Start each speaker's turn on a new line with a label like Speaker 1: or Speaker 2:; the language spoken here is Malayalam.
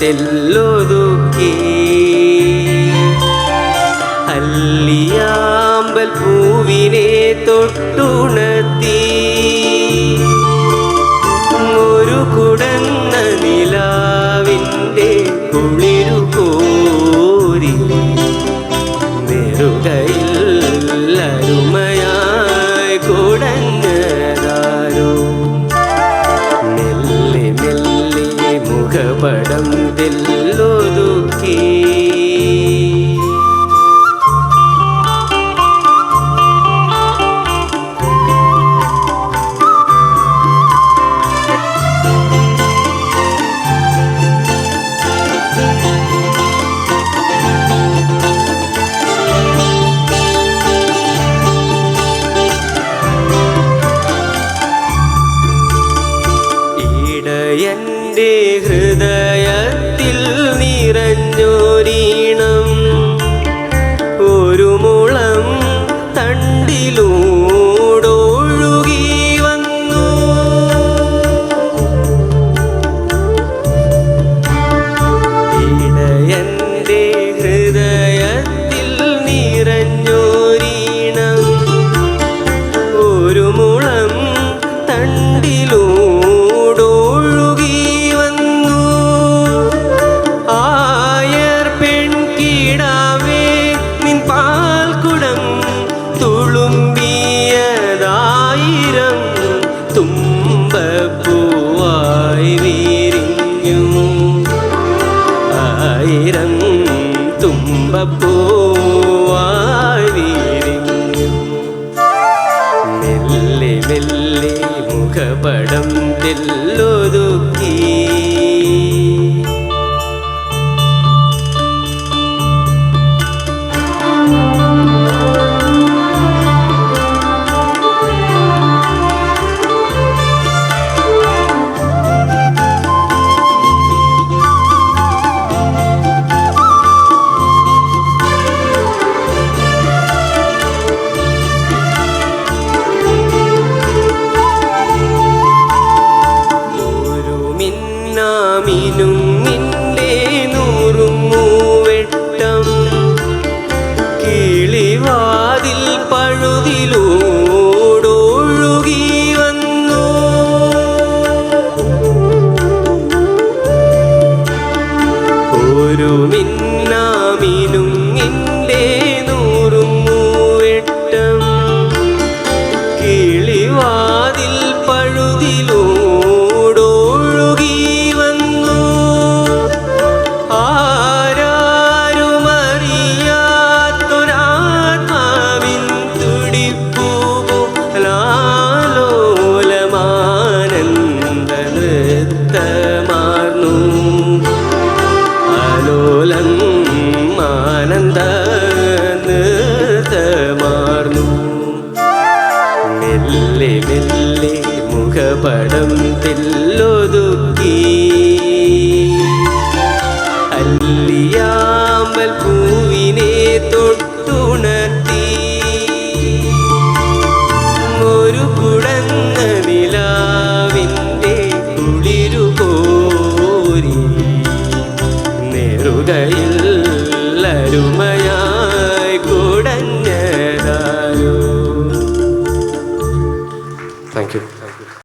Speaker 1: തെല്ലൊതുക്കി അല്ലിയാമ്പൽ പൂവിനെ തൊട്ടുണ படம் தில்லை ഹൃദയത്തിൽ നിറഞ്ഞോരീ ഒരു മിന്നാമിനും നിന്റെ നൂറും മൂവെട്ടം കിളിവാതിൽ പഴുതിലൂടൊഴുകി വന്നു. ആരാരുമറിയാത്തൊരാത്മാവിൻ തുടിപ്പൂ ലാലോലമാനന്ദ നൃത്തമാർന്നു. മെല്ലെ മെല്ലെ മുഖപടം തെല്ലൊതുക്കി